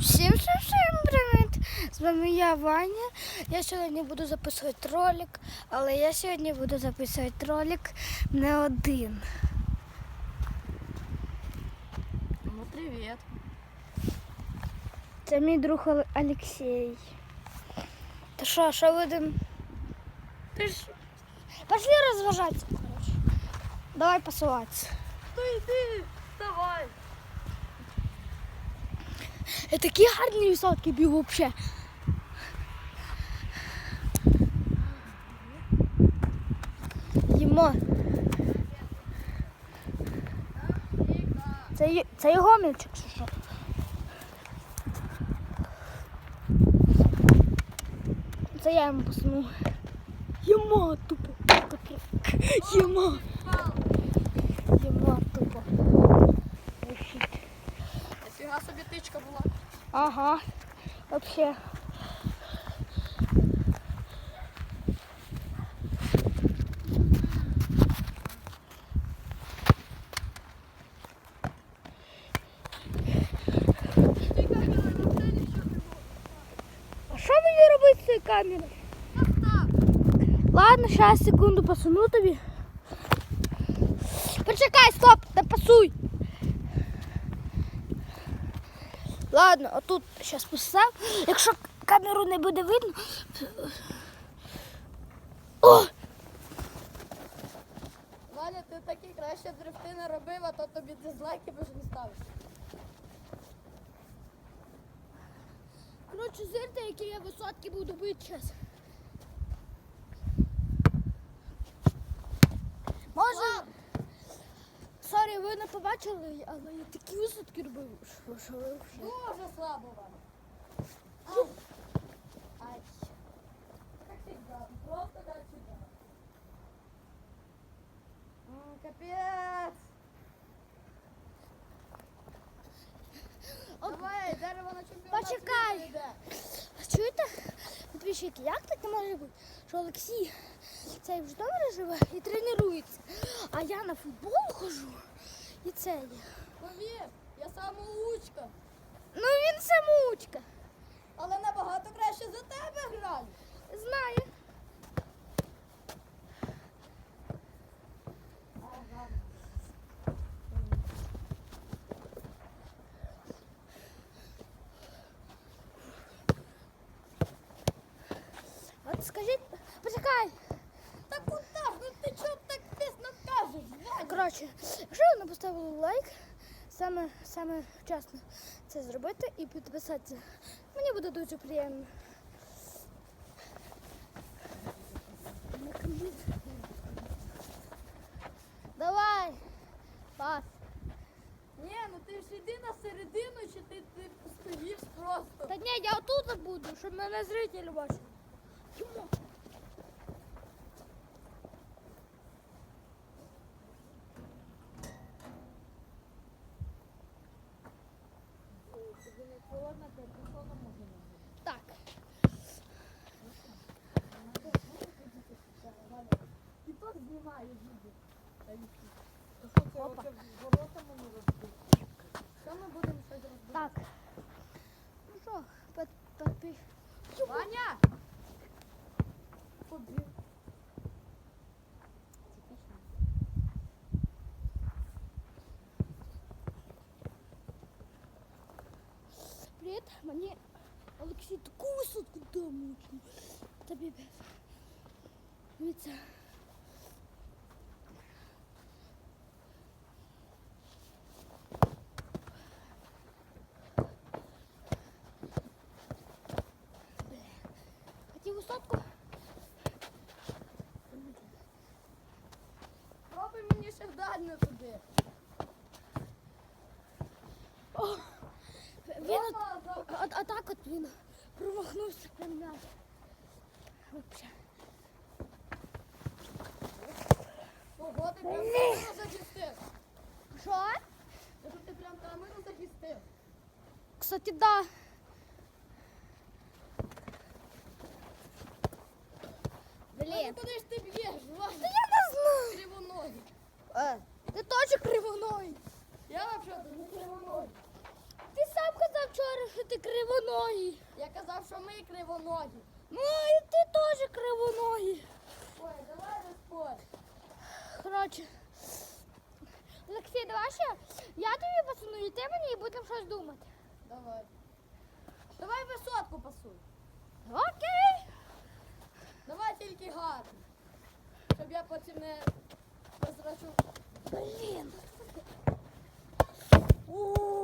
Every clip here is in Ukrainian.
всім всім привіт! З вами я Ваня. Я сьогодні буду записувати ролик, але я сьогодні буду записувати ролик не один. Ну, привет. Це мій друг Оле- Олексій. Та що, що будемо? Пошли розважатися, коротше. Давай посуватися. Ну иди, давай. Я такі гарні висотки бігу взагалі. Їмо. Це, це його мільчик, чи що? Це я йому посуну. Їмо тупо. Їмо Ага, вообще. А що мені робити з цією камерою? Ладно, зараз секунду посуну тобі. Почекай, стоп, не пасуй. Ладно, отут зараз писав. Якщо камеру не буде видно. О! Ваня, ти такі краще дрифти не робив, а то тобі дизлайки вже не ставиш. Коротше, зирте, які я висотки буду бити зараз. Може. Сорі, ви не побачили, але я такі висотки робив. Що, що ви вже. Дуже слабо. Ай. Ай. Как всегда, просто как всегда. М, Капец. Давай, дерево на чемпіонат Почекай. Чуєте? Підписчики, як таке може бути? Що Олексій цей в Житомирі живе і тренується, а я на футбол хожу і це є. Повір, я самоучка, Ну він самоучка. але набагато краще за тебе грає. Знаю. От скажіть, почекай. Та куди ж? Ну ти чого так тисно кажеш, Коротше, якщо ви не поставили лайк, саме, саме вчасно це зробити і підписатися. Мені буде дуже приємно. Давай. Пас. Ні, ну ти ж іди на середину, чи ти, ти стоїш просто. Та ні, я отут буду, щоб мене зритель бачив. Йому. Так. І то знімає відео. Опа. Що ми будемо щось робити? Так. Ну що, під, підпи... Ваня! Побіг. Привіт, мені Олексій таку висотку дав мучну. Тобі без. Дивіться. Хотів висотку? Пробуй мені ще дальне туди. О, він от, Опа, за- а, а так от він промахнувся прям на. Вообще. Ого, ти прям камеру захистив. Що? Я тут ти прям камеру захистив. Кстати, да. Ну Блін. куди ж ти б'єш, Ваня? Та я не знаю. Кривоногі. Е, ти теж кривоной. Я взагалі не кривоногі. Вчора, що ти кривоногі. Я казав, що ми кривоногі. Ну, і ти теж кривоногі. Ой, давай не. Коротше. Олексій, давай ще. Я тобі пацану, і ти мені і будемо щось думати. Давай. Давай висотку пасуй. Окей. Давай тільки гарно. Щоб я потім не позрачу. Блін.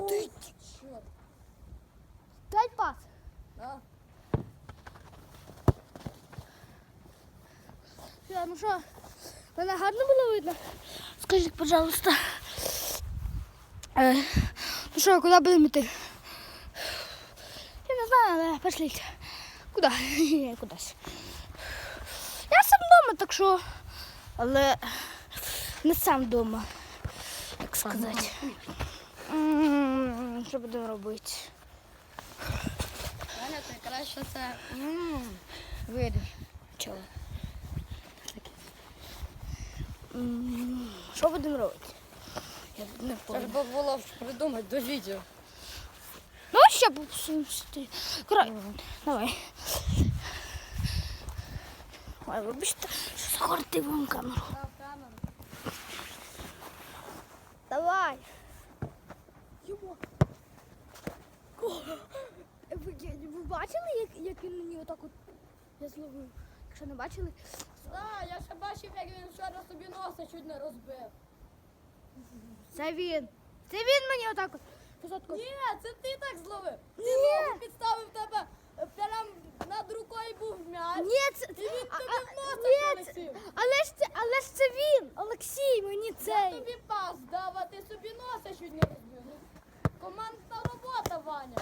Ти чорт. Пас. Да? Все, ну що, мене гарно було видно? Скажіть, пожалуйста. Е, ну що, куди будемо йти? Я не знаю, але пошліть. Куди? Кудись. Я сам вдома, так що. Але не сам вдома, як сказати. Що будемо робити? Ти краще це. Чого? М, Що будемо робити? Я не ж було придумати до відео. Ну, ще попсувати. Коротше, давай. Ой, вибачте, що захватив вам камеру. Давай. Його. Бачили, як, як він мені отак от я зловив? Якщо не бачили, Так, я ще бачив, як він вчора собі носа чуть не розбив. це він. Це він мені отак от. Посадку. Ні, це ти так зловив. Ти Ні. ногу підставив тебе е, прям над рукою був м'яч. Ні, це, І він а- тобі а- в носа ні, це- полетів. але ж це, але ж це він, Олексій, мені Я цей. тобі пас дав, а ти собі носа чуть не розбив. Ну, Командна робота, Ваня.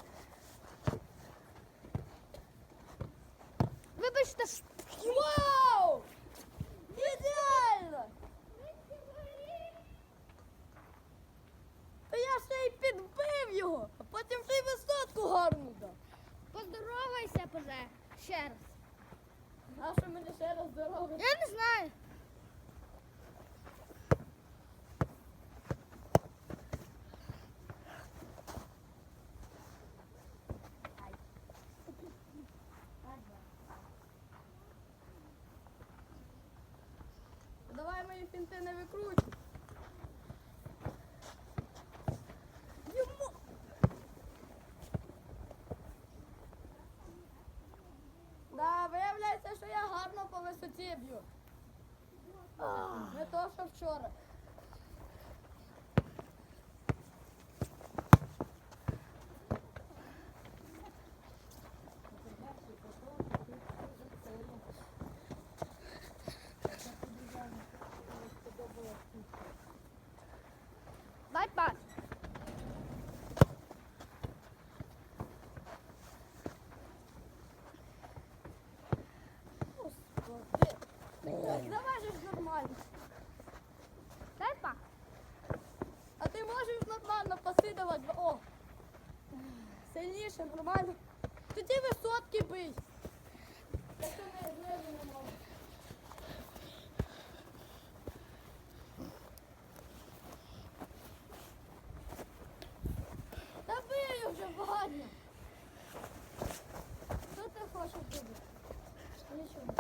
Вибачте, що Вау! Ідеально! Та я ще й підбив його, а потім ще й висотку гарну дав. поздоровайся, Поже, ще раз. А що мені ще раз здорово? Я не знаю. Мої фінти не викручуй. Йому. Да, виявляється, що я гарно по висоті б'ю. Не то, що вчора. Дай пас. Господи. Так, давай же ж нормально. Дай пас. А ти можеш нормально посидувати? О! Сильніше, нормально. Тоді висотки бий. Та бий вже, Ваня. Що ти хочеш робити? Нічого не хочу.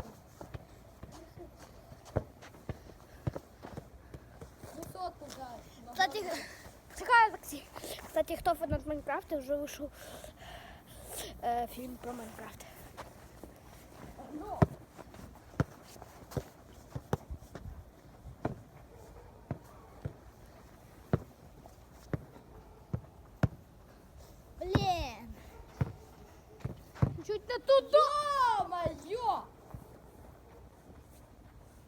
Висотку дай. Кстати. Кстати, хто фанат Майнкрафта, вже вийшов е, фільм про Майнкрафт. Блін. Чуть не туди. Йо-моє!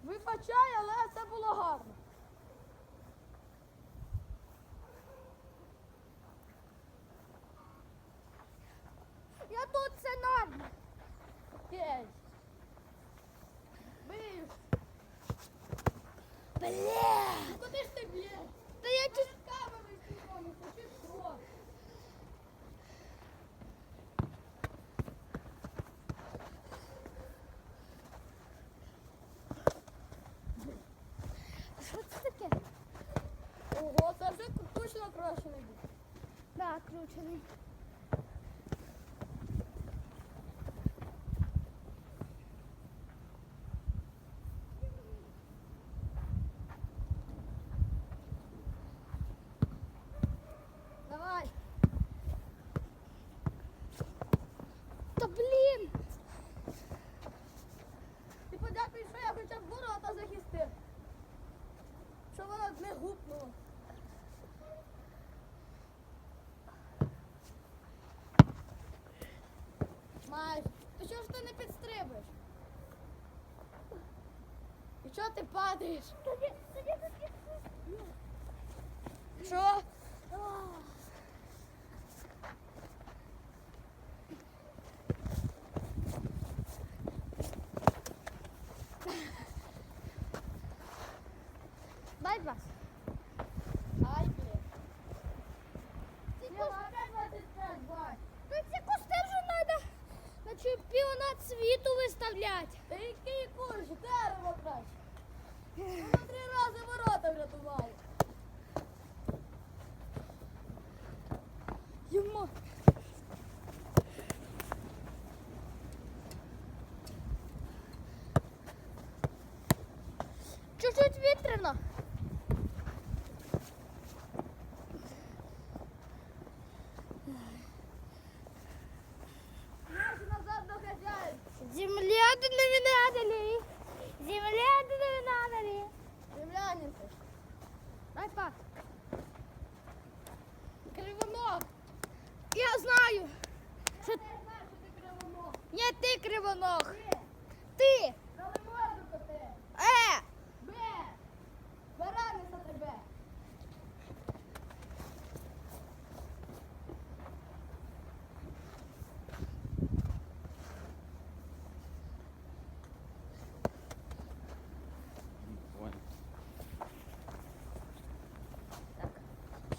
Вибачай, але це було гарно. Я тут це норм. Окей. Бив. Ну куди ж ти б'єш? Та я тут... Що? Це таке? Ого, це вже точно краще не буде. Да, кручений. Майже. То чого ж ти не підстрибуєш? І чого ти падаєш? Що? Дай вас. Ай, блін. Ні, опять 25, бать. Ну ці кусти вже треба на чемпіонат світу виставляти. Та який курс? Дерево краще. Воно три рази ворота врятувало. Йому. Чуть-чуть вітряно. Марш назад до хазяїн. Земля до номінателі. Земля до номінателі. Землянин ти. Дай пас. Кривоног. Я знаю. Що... Я знаю, що ти кривоног. Ні, ти кривоног. Ти. Е. Б. Бараниса тебе.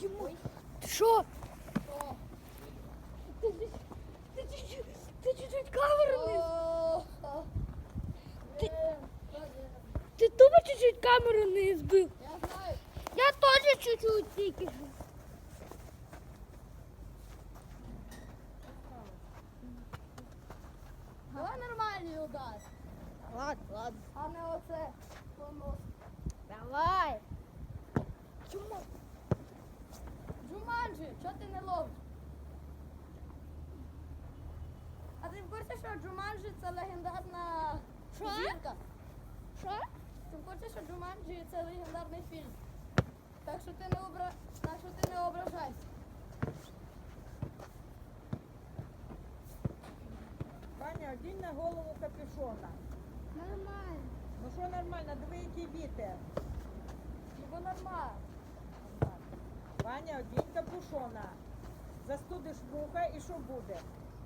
Йому. Ти що? О. Ти, ти, ти, чуть-чуть- ти чуть-чуть камеру не... О. Ти- Е, Ти тупо чуть-чуть камеру не збив. Я знаю. Я теж чуть-чуть тільки. Давай нормальний удар. Ладно, ладно. А не оце. понос. Давай. Чому? Джуманджі, чого ти не ловиш? А ти в курсі, що Джуманджі це легендарна Що? зірка? Що? В курсі, що Джуманджі це легендарний фільм? Так що ти не обра... так що ти не ображайся. Ваня, одінь на голову капюшона. Нормально. Ну що нормально, диви, який вітер. Бо нормально. Ваня, одінь капюшона. Застудиш вуха і що буде?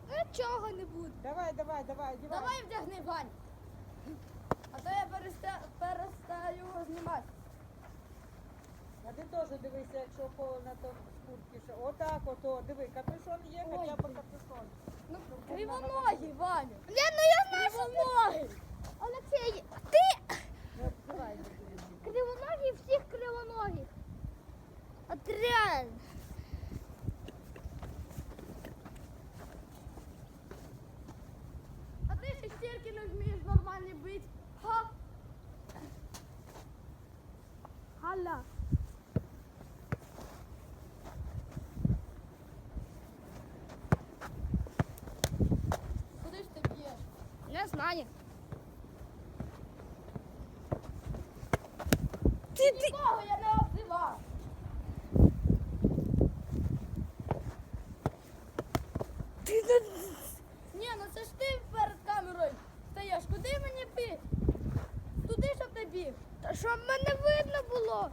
Нічого не буде. Давай, давай, давай, одівай. Давай вдягни, Вань. А то я переста... перестаю його знімати. А ти теж дивися, якщо холодно, то в ще. Отак, ото, диви, капюшон є, Ой, хоча б блін. капюшон. Ну, кривоногий, Ваню. Я, ну я знаю, що. Кривоногий. Олексій, ти дивись. кривоногий всіх кривоногих. От реально. А ти ще стільки не вмієш нормально бити. Ха! Галя. Куди ж ти б'єш? Не знаю. Ти, ти, Нікого я не обзивав. ти, ти, Ні, ну це ж ти перед камерою стаєш. Куди мені біг? Туди, щоб ти біг. Та щоб мене видно було.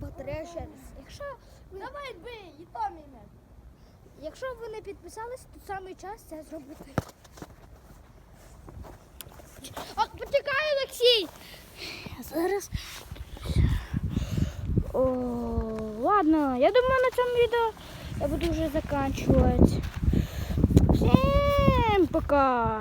Повторяю. Якщо ви, Давай бий, і то меч. якщо ви не підписались, то саме час це зробити. О, почекай, Олексій! Зараз. О, ладно, я думаю, на цьому відео я буду вже заканчувати. Всім пока!